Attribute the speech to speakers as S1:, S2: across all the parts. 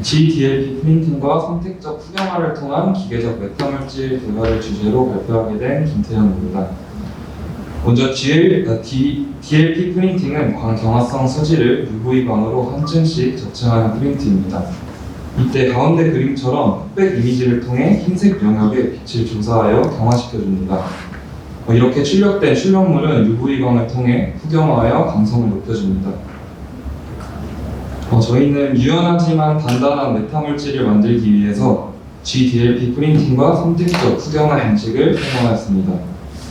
S1: GDLP 프린팅과 선택적 후경화를 통한 기계적 메타물질 개발을 주제로 발표하게 된 김태현입니다. 먼저 GL, 아, D, DLP 프린팅은 광경화성 소지를 UV광으로 한 층씩 적층하는 프린트입니다. 이때 가운데 그림처럼 흑백 이미지를 통해 흰색 영역에 빛을 조사하여 경화시켜줍니다. 어, 이렇게 출력된 출력물은 UV광을 통해 후경화하여 강성을 높여줍니다. 어, 저희는 유연하지만 단단한 메타물질을 만들기 위해서 GDLP 프린팅과 선택적 후경화 방식을 사용하였습니다.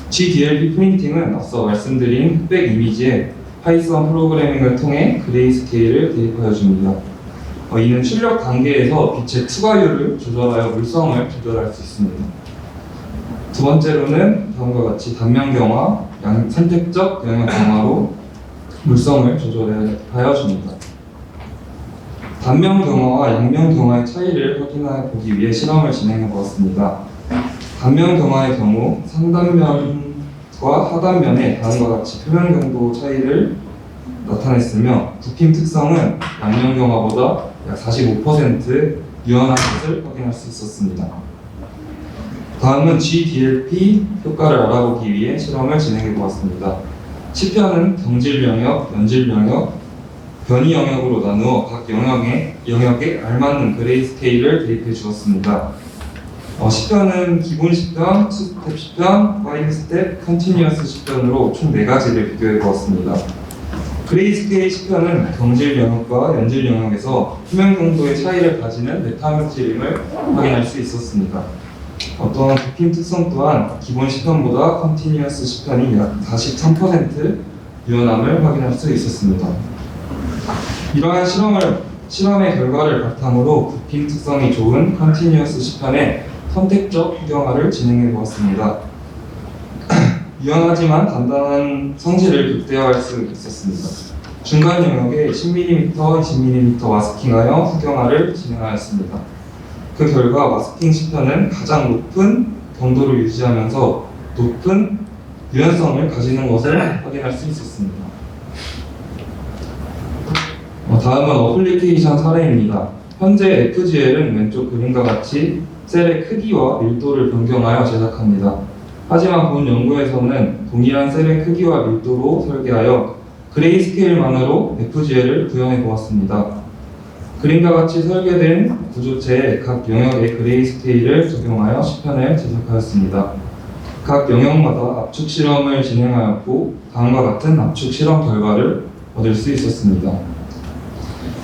S1: GDLP 프린팅은 앞서 말씀드린 흑백 이미지에 파이썬 프로그래밍을 통해 그레이스케일을 대입하여 줍니다. 어, 이는 출력 단계에서 빛의 투과율을 조절하여 물성을 조절할 수 있습니다. 두 번째로는 다음과 같이 단면 경화, 양, 선택적 영역 경화로 물성을 조절하여 줍니다. 단면 경화와 양면 경화의 차이를 확인해 보기 위해 실험을 진행해 보았습니다. 단면 경화의 경우 상단면과 하단면의 다음과 같이 표면 경도 차이를 나타냈으며 부품 특성은 양면 경화보다 약 45% 유연한 것을 확인할 수 있었습니다. 다음은 GDLP 효과를 알아보기 위해 실험을 진행해 보았습니다. 치편은 경질 영역, 연질 영역, 변이 영역으로 나누어 각 영역에, 영역에 알맞는 그레이스케일을 대입해 주었습니다. 어, 시편은 기본 시편, 투스텝 시편, 파이브 스텝, 컨티뉴어스 시편으로 총 4가지를 비교해 보았습니다. 그레이스케일 시편은 경질 영역과 연질 영역에서 표면 경도의 차이를 가지는 메타물질임을 확인할 수 있었습니다. 어떠한 부품 특성 또한 기본 시편보다 컨티뉴어스 시편이 약 43% 유연함을 확인할 수 있었습니다. 이러한 실험을 실험의 결과를 바탕으로 부품 특성이 좋은 컨티뉴어스 시편의 선택적 후경화를 진행해 보았습니다. 유연하지만 단단한 성질을 극대화할 수 있었습니다. 중간 영역에 10mm, 20mm 마스킹하여 후경화를 진행하였습니다. 그 결과 마스킹 시편은 가장 높은 경도를 유지하면서 높은 유연성을 가지는 것을 확인할 수 있었습니다. 어, 다음은 어플리케이션 사례입니다. 현재 FGL은 왼쪽 그림과 같이 셀의 크기와 밀도를 변경하여 제작합니다. 하지만 본 연구에서는 동일한 셀의 크기와 밀도로 설계하여 그레이스케일만으로 FGL을 구현해 보았습니다. 그림과 같이 설계된 구조체의 각 영역의 그레이스케일을 적용하여 시편을 제작하였습니다. 각 영역마다 압축 실험을 진행하였고 다음과 같은 압축 실험 결과를 얻을 수 있었습니다.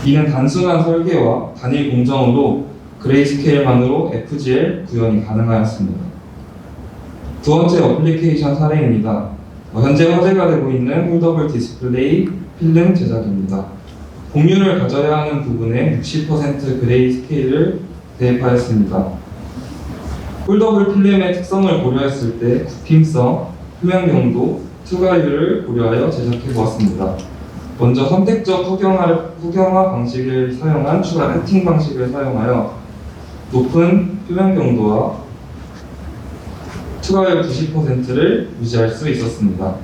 S1: 이는 단순한 설계와 단일 공정으로 그레이스케일만으로 FGL 구현이 가능하였습니다. 두 번째 어플리케이션 사례입니다. 어, 현재 화제가 되고 있는 홀더블 디스플레이 필름 제작입니다. 공유를 가져야 하는 부분에 60% 그레이 스케일을 대입하였습니다. 홀더블 필름의 특성을 고려했을 때 굽힘성, 표면 경도, 투과율을 고려하여 제작해 보았습니다. 먼저 선택적 후경화, 후경화 방식을 사용한 추가 코팅 방식을 사용하여 높은 표면 경도와 추가율 90%를 유지할 수 있었습니다.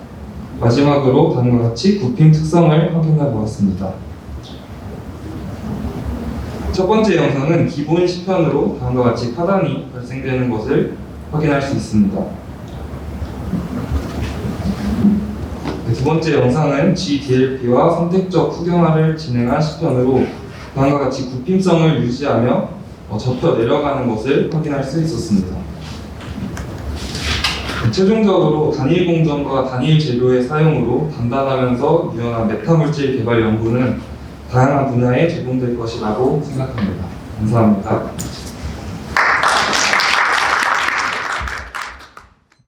S1: 마지막으로 다음과 같이 굽힘 특성을 확인해 보았습니다. 첫 번째 영상은 기본 시편으로 다음과 같이 파단이 발생되는 것을 확인할 수 있습니다. 네, 두 번째 영상은 GDLP와 선택적 후경화를 진행한 시편으로 다음과 같이 굽힘성을 유지하며 어, 접혀 내려가는 것을 확인할 수 있었습니다. 네, 최종적으로 단일 공정과 단일 재료의 사용으로 단단하면서 유연한 메타물질 개발 연구는 다양한 분야에 적용될 것이라고 생각합니다. 감사합니다.